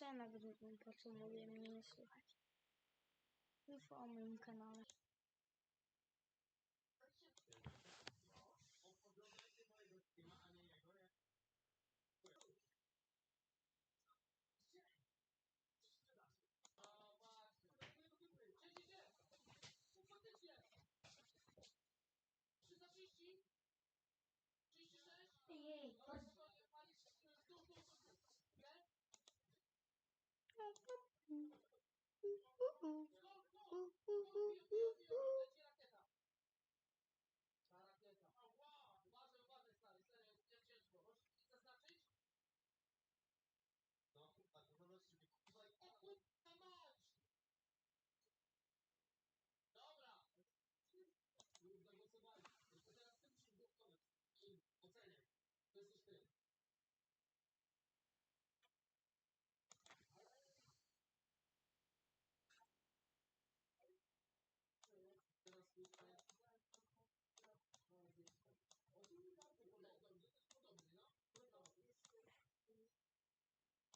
ja nawet po co mówię, mnie nie słychać. Info o moim kanale. Ooh.